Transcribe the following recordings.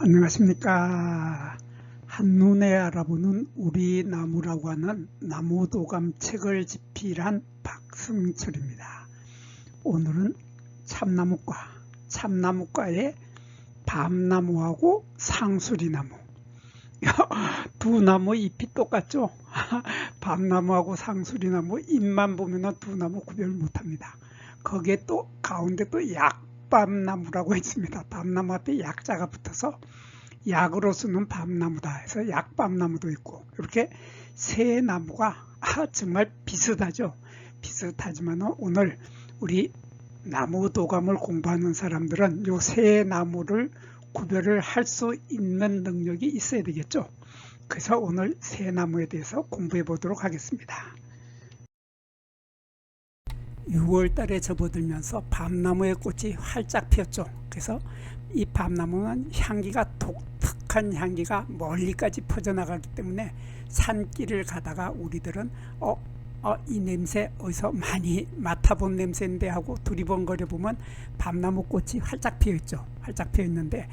안녕하십니까. 한눈에 알아보는 우리 나무라고 하는 나무도감 책을 집필한 박승철입니다. 오늘은 참나무과, 참나무과의 밤나무하고 상수리나무. 두 나무 잎이 똑같죠? 밤나무하고 상수리나무 잎만 보면 두 나무 구별 못합니다. 거기에 또 가운데 또 약 밤나무라고 있습니다. 밤나무 앞에 약자가 붙어서 약으로 쓰는 밤나무다 해서 약밤나무도 있고 이렇게 세 나무가 아, 정말 비슷하죠. 비슷하지만 오늘 우리 나무 도감을 공부하는 사람들은 요 세 나무를 구별을 할 수 있는 능력이 있어야 되겠죠. 그래서 오늘 새 나무에 대해서 공부해 보도록 하겠습니다. 6월 달에 접어들면서 밤나무의 꽃이 활짝 피었죠. 그래서 이 밤나무는 향기가 독특한 향기가 멀리까지 퍼져나가기 때문에 산길을 가다가 우리들은 어, 어, 이 냄새 어디서 많이 맡아본 냄새인데 하고 두리번거려 보면 밤나무 꽃이 활짝 피어 있죠. 활짝 피어 있는데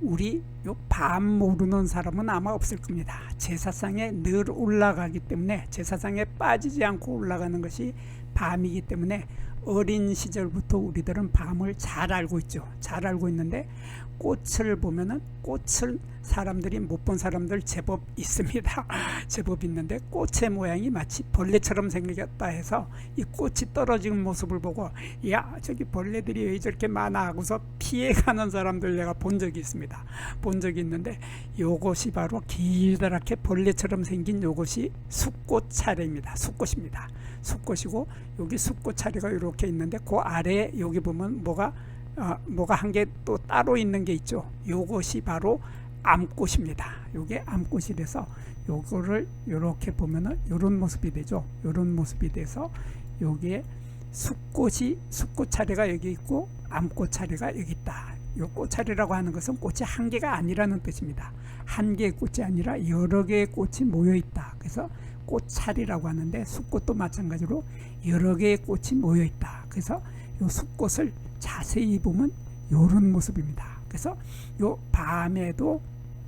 우리 요밤 모르는 사람은 아마 없을 겁니다. 제사상에 늘 올라가기 때문에 제사상에 빠지지 않고 올라가는 것이 밤이기 때문에 어린 시절부터 우리들은 밤을 잘 알고 있죠. 잘 알고 있는데 꽃을 보면은 꽃을 사람들이 못 본 사람들 제법 있습니다. 제법 있는데 꽃의 모양이 마치 벌레처럼 생겼다 해서 이 꽃이 떨어지는 모습을 보고 야 저기 벌레들이 왜 저렇게 많아 하고서 피해가는 사람들 내가 본 적이 있습니다. 본 적이 있는데 요것이 바로 길다랗게 벌레처럼 생긴 요것이 숫꽃 차례입니다. 숫꽃입니다. 숫꽃이고 여기 숫꽃 차례가 이렇게 있는데 그 아래 여기 보면 뭐가 어, 뭐가 한 개 또 따로 있는 게 있죠. 요것이 바로 암꽃입니다. 요게 암꽃이 돼서 요거를 이렇게 보면은 요런 모습이 되죠. 요런 모습이 돼서 요게 숫꽃이 숫꽃 차례가 여기 있고 암꽃 차례가 여기 있다. 요 꽃차례라고 하는 것은 꽃이 한 개가 아니라는 뜻입니다. 한 개의 꽃이 아니라 여러 개의 꽃이 모여 있다. 그래서 꽃차례라고 하는데 숫꽃도 마찬가지로 여러 개의 꽃이 모여 있다. 그래서 요 숫꽃을 자세히 보면 요런 모습입니다. 그래서 요 밤에도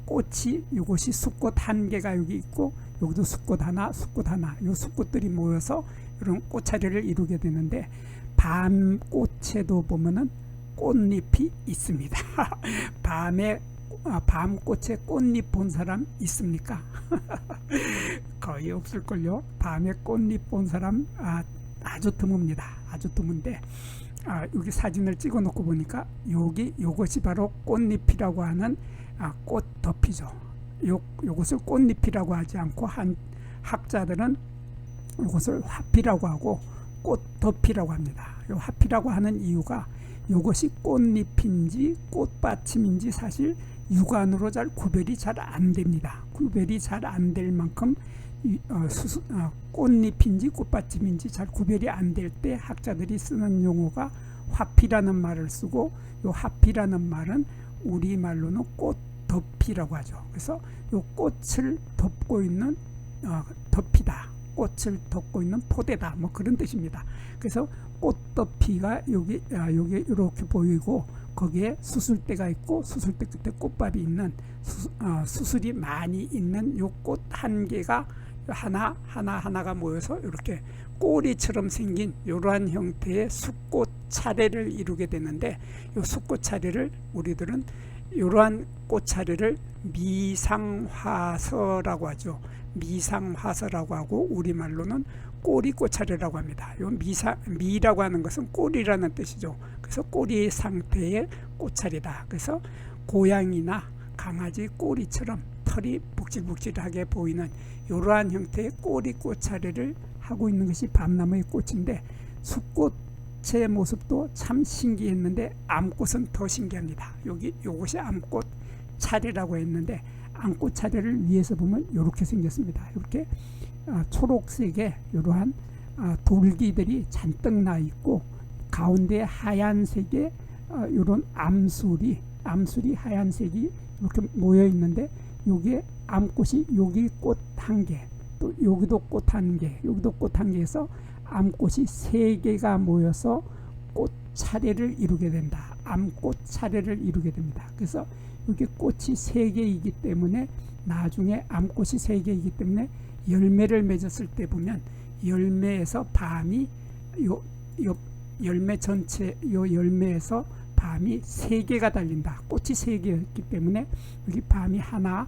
꽃이 이것이 숫꽃 한 개가 여기 있고 여기도 숫꽃 하나, 숫꽃 하나, 요 숫꽃들이 모여서 이런 꽃차례를 이루게 되는데 밤 꽃에도 보면은 꽃잎이 있습니다. 밤에 아, 밤꽃에 꽃잎 본 사람 있습니까? 거의 없을걸요. 밤에 꽃잎 본 사람 아, 아주 드뭅니다. 아주 드문데 아, 여기 사진을 찍어 놓고 보니까 여기 요것이 바로 꽃잎이라고 하는 아, 꽃 덮이죠. 요 요것을 꽃잎이라고 하지 않고 한 학자들은 이것을 화피라고 하고 꽃 덮이라고 합니다. 요 화피라고 하는 이유가 이것이 꽃잎인지 꽃받침인지 사실 육안으로 잘 구별이 잘 안 됩니다. 구별이 잘 안 될 만큼 어, 수수, 어, 꽃잎인지 꽃받침인지 잘 구별이 안 될 때 학자들이 쓰는 용어가 화피라는 말을 쓰고 요 화피라는 말은 우리 말로는 꽃 덮이라고 하죠. 그래서 요 꽃을 덮고 있는 어, 덮이다. 꽃을 덮고 있는 포대다. 뭐 그런 뜻입니다. 그래서 꽃 덮이가 여기 아, 여기 이렇게 보이고 거기에 수술대가 있고 수술대 끝에 꽃밥이 있는 수, 어, 수술이 많이 있는 요 꽃 한 개가 하나 하나 하나가 모여서 이렇게 꼬리처럼 생긴 이러한 형태의 숫꽃 차례를 이루게 되는데 이 숫꽃 차례를 우리들은 이러한 꽃 차례를 미상화서라고 하죠. 미상화서라고 하고 우리말로는 꼬리 꽃차례라고 합니다. 요 미사 미라고 하는 것은 꼬리라는 뜻이죠. 그래서 꼬리 상태의 꽃차례다. 그래서 고양이나 강아지 꼬리처럼 털이 북질북질하게 보이는 이러한 형태의 꼬리 꽃차례를 하고 있는 것이 밤나무의 꽃인데 숫꽃의 모습도 참 신기했는데 암꽃은 더 신기합니다. 여기 요것이 암꽃 차례라고 했는데 암꽃 차례를 위에서 보면 이렇게 생겼습니다. 이렇게 아, 초록색의 이러한 아, 돌기들이 잔뜩 나 있고 가운데 하얀색의 이런 아, 암술이 암술이 하얀색이 이렇게 모여 있는데 여기에 암꽃이 여기 꽃 한 개, 또 여기도 꽃 한 개, 여기도 꽃 한 개에서 암꽃이 세 개가 모여서 꽃 차례를 이루게 된다. 암꽃 차례를 이루게 됩니다. 그래서 이게 꽃이 세 개이기 때문에 나중에 암꽃이 세 개이기 때문에 열매를 맺었을 때 보면 열매에서 밤이 요, 요 열매 전체 요 열매에서 밤이 세 개가 달린다. 꽃이 세 개였기 때문에 여기 밤이 하나,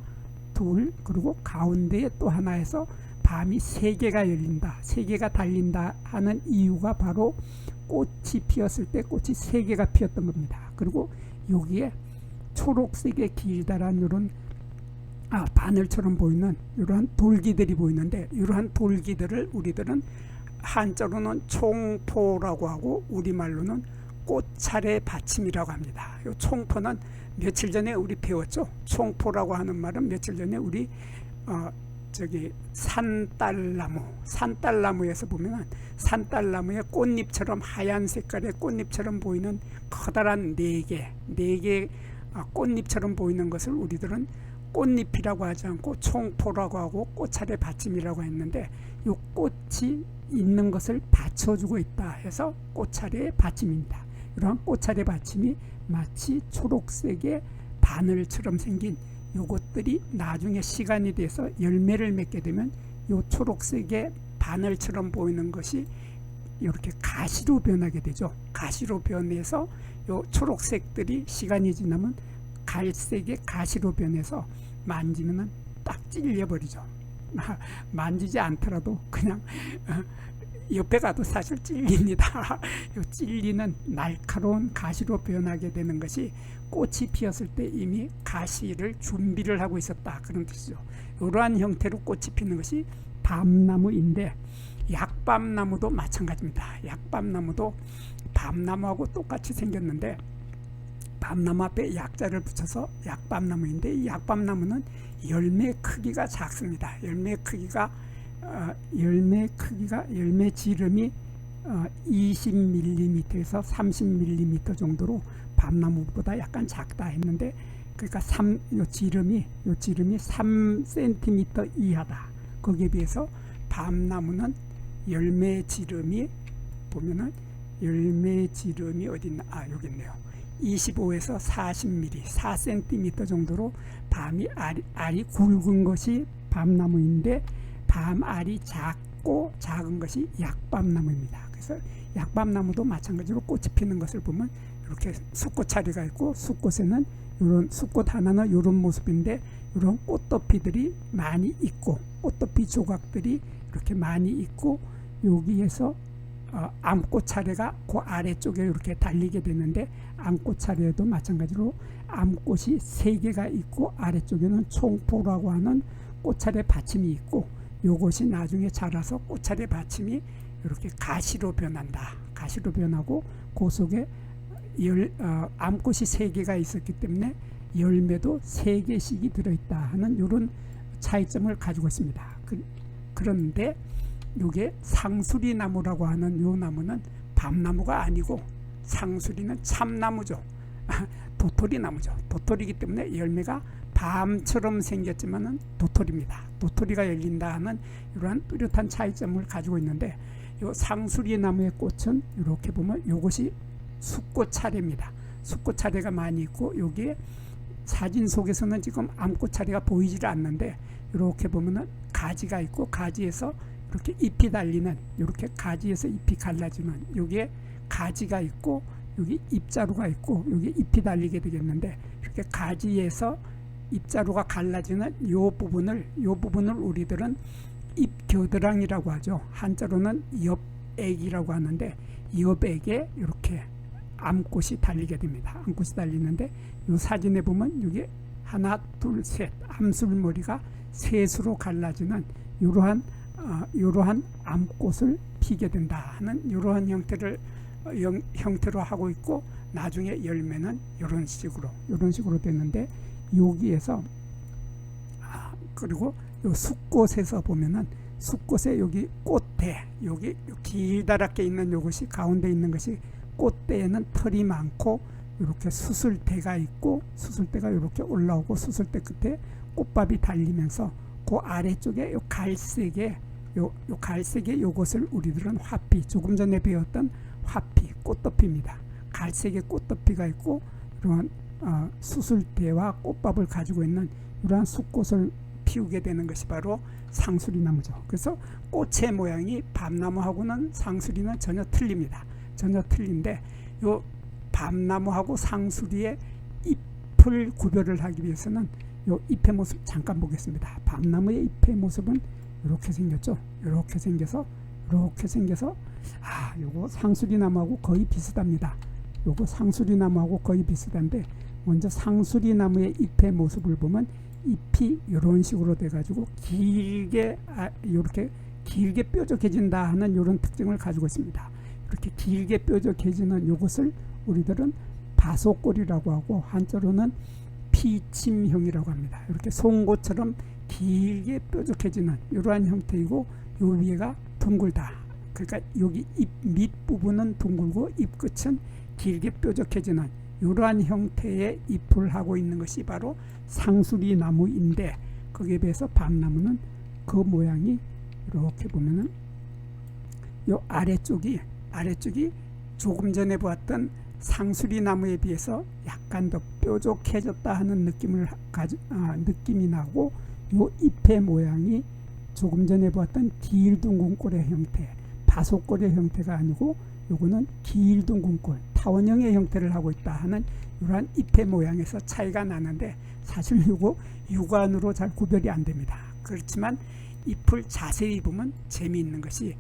둘 그리고 가운데에 또 하나에서 밤이 세 개가 열린다. 세 개가 달린다 하는 이유가 바로 꽃이 피었을 때 꽃이 세 개가 피었던 겁니다. 그리고 여기에 초록색의 길다란 이런 아, 바늘처럼 보이는 이러한 돌기들이 보이는데 이러한 돌기들을 우리들은 한자로는 총포라고 하고 우리말로는 꽃차례 받침이라고 합니다. 이 총포는 며칠 전에 우리 배웠죠. 총포라고 하는 말은 며칠 전에 우리 어, 저기 산딸나무, 산딸나무에서 보면은 산딸나무의 꽃잎처럼 하얀 색깔의 꽃잎처럼 보이는 커다란 네 개, 네개 어, 꽃잎처럼 보이는 것을 우리들은 꽃잎이라고 하지 않고 총포라고 하고 꽃차례 받침이라고 했는데 이 꽃이 있는 것을 받쳐주고 있다 해서 꽃차례 받침입니다. 이러한 꽃차례 받침이 마치 초록색의 바늘처럼 생긴 요것들이 나중에 시간이 돼서 열매를 맺게 되면 요 초록색의 바늘처럼 보이는 것이 이렇게 가시로 변하게 되죠. 가시로 변해서 요 초록색들이 시간이 지나면 갈색의 가시로 변해서 만지면은 딱 찔려버리죠. 만지지 않더라도 그냥 어, 옆에 가도 사실 찔립니다. 요 찔리는 날카로운 가시로 변하게 되는 것이 꽃이 피었을 때 이미 가시를 준비를 하고 있었다 그런 뜻이죠. 이러한 형태로 꽃이 피는 것이 밤나무인데 약밤나무도 마찬가지입니다. 약밤나무도 밤나무하고 똑같이 생겼는데 밤나무 앞에 약자를 붙여서 약밤나무인데 이 약밤나무는 열매 크기가 작습니다. 열매 크기가 어, 열매 크기가 열매 지름이 어, 20mm에서 30mm 정도로 밤나무보다 약간 작다 했는데 그러니까 3, 요 지름이 요 지름이 3cm 이하다. 거기에 비해서 밤나무는 열매 지름이 보면은 열매 지름이 어디 있나? 아 여기 있네요. 25에서 40mm, 4cm 정도로 밤이 알이, 알이 굵은 것이 밤나무인데 밤알이 작고 작은 것이 약밤나무입니다. 그래서 약밤나무도 마찬가지로 꽃이 피는 것을 보면 이렇게 숫꽃차리가 있고 숫꽃에는 이런 숫꽃 하나는 이런 모습인데 이런 꽃도피들이 많이 있고 꽃도피 조각들이 이렇게 많이 있고 여기에서 어, 암꽃 차례가 그 아래쪽에 이렇게 달리게 되는데 암꽃 차례도 마찬가지로 암꽃이 세 개가 있고 아래쪽에는 총포라고 하는 꽃차례 받침이 있고 요것이 나중에 자라서 꽃차례 받침이 이렇게 가시로 변한다. 가시로 변하고 그 속에 열, 어, 암꽃이 세 개가 있었기 때문에 열매도 세 개씩이 들어있다 하는 이런 차이점을 가지고 있습니다. 그, 그런데 요게 상수리 나무라고 하는 요 나무는 밤나무가 아니고 상수리는 참나무죠. 도토리 나무죠. 도토리이기 때문에 열매가 밤처럼 생겼지만은 도토리입니다. 도토리가 열린다 하는 이러한 뚜렷한 차이점을 가지고 있는데 요 상수리 나무의 꽃은 이렇게 보면 요것이 숫꽃 차례입니다. 숫꽃 차례가 많이 있고 여기에 사진 속에서는 지금 암꽃 차례가 보이질 않는데 이렇게 보면은 가지가 있고 가지에서 이렇게 잎이 달리는 이렇게 가지에서 잎이 갈라지는 여기에 가지가 있고 여기 잎자루가 있고 여기 잎이 달리게 되겠는데 이렇게 가지에서 잎자루가 갈라지는 요 부분을 요 부분을 우리들은 잎겨드랑이라고 하죠. 한자로는 엽액이라고 하는데 엽액에 이렇게 암꽃이 달리게 됩니다. 암꽃이 달리는데 이 사진에 보면 이게 하나, 둘, 셋 암술머리가 셋으로 갈라지는 이러한 어, 이러한 암꽃을 피게 된다 하는 이러한 형태를 어, 영, 형태로 하고 있고 나중에 열매는 이런 식으로 이런 식으로 됐는데 여기에서 아, 그리고 요 숫꽃에서 보면은 숫꽃에 여기 꽃대 여기 길다랗게 있는 요것이 가운데 있는 것이 꽃대에는 털이 많고 이렇게 수술대가 있고 수술대가 이렇게 올라오고 수술대 끝에 꽃밥이 달리면서 그 아래쪽에 요 갈색의 요, 요 갈색의 요것을 우리들은 화피 조금 전에 배웠던 화피 꽃덮이입니다. 갈색의 꽃덮이가 있고 이런 어, 수술대와 꽃밥을 가지고 있는 이러한 숫꽃을 피우게 되는 것이 바로 상수리 나무죠. 그래서 꽃의 모양이 밤나무하고는 상수리는 전혀 틀립니다. 전혀 틀린데 요 밤나무하고 상수리의 잎을 구별을 하기 위해서는 요 잎의 모습 잠깐 보겠습니다. 밤나무의 잎의 모습은 이렇게 생겼죠. 이렇게 생겨서 이렇게 생겨서 아 요거 상수리 나무하고 거의 비슷합니다. 요거 상수리 나무하고 거의 비슷한데 먼저 상수리 나무의 잎의 모습을 보면 잎이 이런 식으로 돼가지고 길게 아, 이렇게 길게 뾰족해진다 하는 이런 특징을 가지고 있습니다. 이렇게 길게 뾰족해지는 이것을 우리들은 바소골이라고 하고 한자로는 피침형이라고 합니다. 이렇게 송곳처럼 길게 뾰족해지는 이러한 형태이고 요 위에가 둥글다. 그러니까 여기 잎 밑부분은 둥글고 잎 끝은 길게 뾰족해지는 이러한 형태의 잎을 하고 있는 것이 바로 상수리 나무인데 거기에 비해서 밤나무는 그 모양이 이렇게 보면은 요 아래쪽이 아래쪽이 조금 전에 보았던 상수리 나무에 비해서 약간 더 뾰족해졌다 하는 느낌을 가지, 아, 느낌이 나고 요 잎의 모양이 조금 전에 보았던 길둥근꼴의 형태, 바속꼴의 형태가 아니고 요거는 길둥근꼴, 타원형의 형태를 하고 있다 하는 이러한 잎의 모양에서 차이가 나는데 사실 요거 육안으로 잘 구별이 안 됩니다. 그렇지만 잎을 자세히 보면 재미있는 것이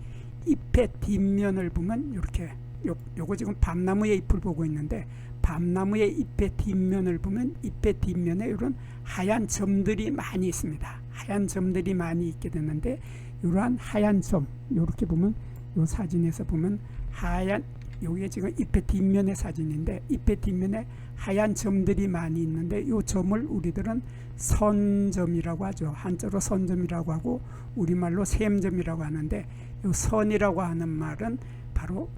잎의 뒷면을 보면 이렇게 요, 요거 지금 밤나무의 잎을 보고 있는데 밤나무의 잎의 뒷면을 보면 잎의 뒷면에 이런 하얀 점들이 많이 있습니다. 하얀 점들이 많이 있게 되는데 이러한 하얀 점 이렇게 보면 요 사진에서 보면 하얀 요게 지금 잎의 뒷면의 사진인데 잎의 뒷면에 하얀 점들이 많이 있는데 요 점을 우리들은 선점이라고 하죠. 한자로 선점이라고 하고 우리말로 샘점이라고 하는데 요 선이라고 하는 말은 바로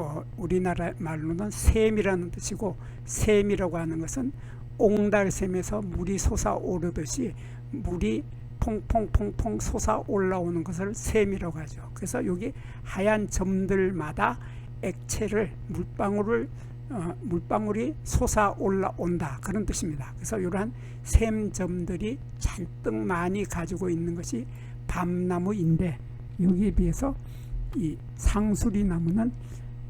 어, 우리나라 말로는 샘이라는 뜻이고 샘이라고 하는 것은 옹달샘에서 물이 솟아오르듯이 물이 퐁퐁퐁퐁 솟아 올라오는 것을 샘이라고 하죠. 그래서 여기 하얀 점들마다 액체를 물방울을 어, 물방울이 솟아 올라온다 그런 뜻입니다. 그래서 이러한 샘점들이 잔뜩 많이 가지고 있는 것이 밤나무인데 여기에 비해서 이 상수리 나무는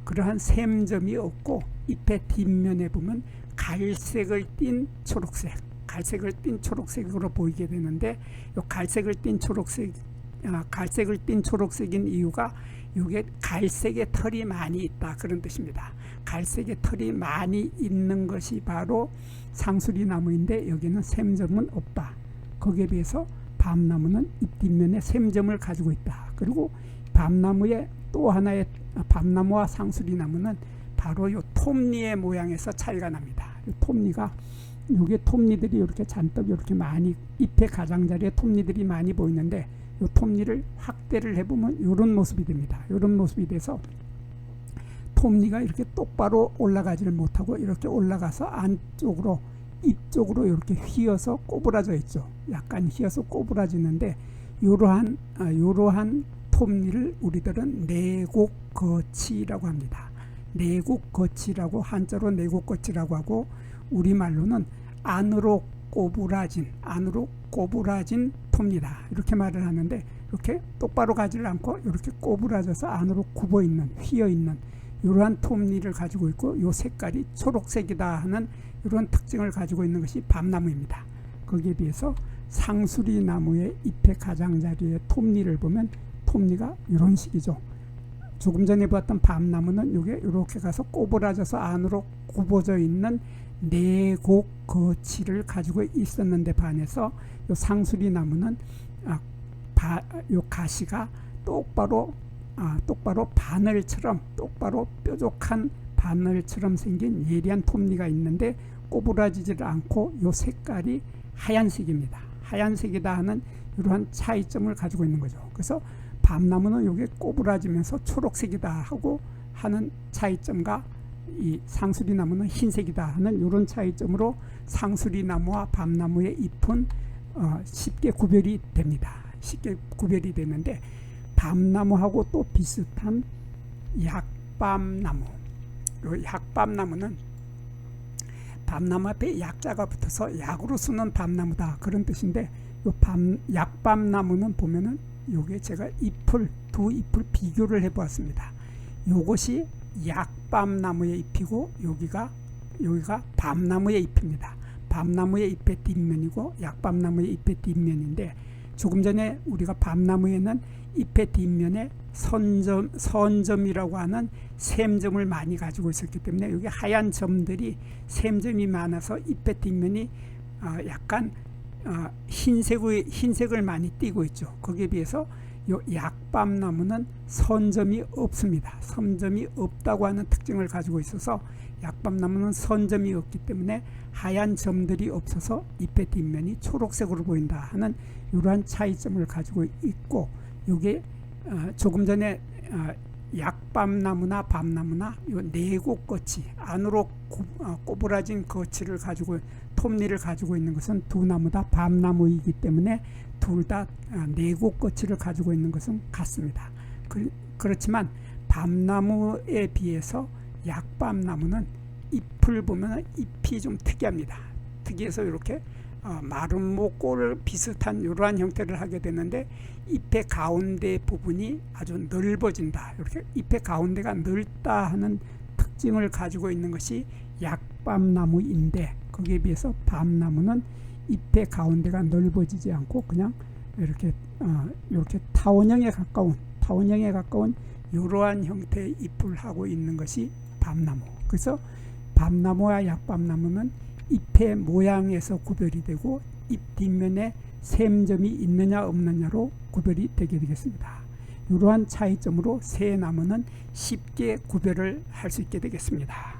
그러한 샘점이 없고 잎의 뒷면에 보면 갈색을 띤 초록색, 갈색을 띤 초록색으로 보이게 되는데 이 갈색을 띤 초록색, 아, 갈색을 띤 초록색인 이유가 이게 갈색의 털이 많이 있다 그런 뜻입니다. 갈색의 털이 많이 있는 것이 바로 상수리 나무인데 여기는 샘점은 없다. 거기에 비해서 밤나무는 잎 뒷면에 샘점을 가지고 있다. 그리고 밤나무의 또 하나의 밤나무와 상수리 나무는 바로 요 톱니의 모양에서 차이가 납니다. 요 톱니가 요게 톱니들이 이렇게 잔뜩 이렇게 많이 잎의 가장자리에 톱니들이 많이 보이는데 요 톱니를 확대를 해보면 이런 모습이 됩니다. 이런 모습이 돼서 톱니가 이렇게 똑바로 올라가지를 못하고 이렇게 올라가서 안쪽으로 잎 쪽으로 이렇게 휘어서 꼬부라져 있죠. 약간 휘어서 꼬부라지는데 이러한 아, 이러한 톱니를 우리들은 내곡거치라고 합니다. 내곡거치라고 한자로 내곡거치라고 하고 우리말로는 안으로 꼬부라진 안으로 꼬부라진 톱니다. 이렇게 말을 하는데 이렇게 똑바로 가지를 않고 이렇게 꼬부라져서 안으로 굽어 있는 휘어 있는 이러한 톱니를 가지고 있고 이 색깔이 초록색이다 하는 이런 특징을 가지고 있는 것이 밤나무입니다. 거기에 비해서 상수리 나무의 잎의 가장자리의 톱니를 보면 톱니가 이런 식이죠. 조금 전에 봤던 밤나무는 이게 이렇게 가서 꼬부라져서 안으로 굽어져 있는 내곡 거치를 가지고 있었는데 반해서 요 상수리 나무는 아, 바, 요 가시가 똑바로 아, 똑바로 바늘처럼 똑바로 뾰족한 바늘처럼 생긴 예리한 톱니가 있는데 꼬부라지질 않고 요 색깔이 하얀색입니다. 하얀색이다 하는 이러한 차이점을 가지고 있는 거죠. 그래서 밤나무는 이게 꼬부라지면서 초록색이다 하고 하는 차이점과 이 상수리 나무는 흰색이다 하는 이런 차이점으로 상수리 나무와 밤나무의 잎은 어, 쉽게 구별이 됩니다. 쉽게 구별이 되는데 밤나무하고 또 비슷한 약밤나무. 이 약밤나무는 밤나무 앞에 약자가 붙어서 약으로 쓰는 밤나무다 그런 뜻인데 요 밤, 약밤나무는 보면은 요게 제가 잎을 두 잎을 비교를 해보았습니다. 요것이 약밤나무의 잎이고 여기가 여기가 밤나무의 잎입니다. 밤나무의 잎의 뒷면이고 약밤나무의 잎의 뒷면인데 조금 전에 우리가 밤나무에는 잎의 뒷면에 선점, 선점이라고 하는 샘점을 많이 가지고 있었기 때문에 여기 하얀 점들이 샘점이 많아서 잎의 뒷면이 어, 약간 어, 흰색의, 흰색을 많이 띠고 있죠. 거기에 비해서 요 약밤나무는 선점이 없습니다. 선점이 없다고 하는 특징을 가지고 있어서 약밤나무는 선점이 없기 때문에 하얀 점들이 없어서 잎의 뒷면이 초록색으로 보인다 하는 이러한 차이점을 가지고 있고 이게 어, 조금 전에 어, 약밤나무나 밤나무나 요 내곡거치 안으로 고, 어, 꼬부라진 거치를 가지고 톱니를 가지고 있는 것은 두 나무 다 밤나무이기 때문에 둘다 내곡거치를 가지고 있는 것은 같습니다. 그, 그렇지만 밤나무에 비해서 약밤나무는 잎을 보면 잎이 좀 특이합니다. 특이해서 이렇게 어, 마름모 꼴 비슷한 이러한 형태를 하게 되는데 잎의 가운데 부분이 아주 넓어진다. 이렇게 잎의 가운데가 넓다 하는 특징을 가지고 있는 것이 약밤나무인데 거기에 비해서 밤나무는 잎의 가운데가 넓어지지 않고 그냥 이렇게 어, 이렇게 타원형에 가까운 타원형에 가까운 이러한 형태의 잎을 하고 있는 것이 밤나무. 그래서 밤나무와 약밤나무는 잎의 모양에서 구별이 되고 잎 뒷면에 샘점이 있느냐 없느냐로 구별이 되게 되겠습니다. 이러한 차이점으로 새 나무는 쉽게 구별을 할 수 있게 되겠습니다.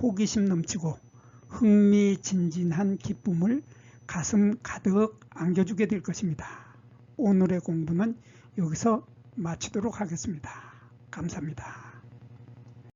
호기심 넘치고 흥미진진한 기쁨을 가슴 가득 안겨주게 될 것입니다. 오늘의 공부는 여기서 마치도록 하겠습니다. 감사합니다.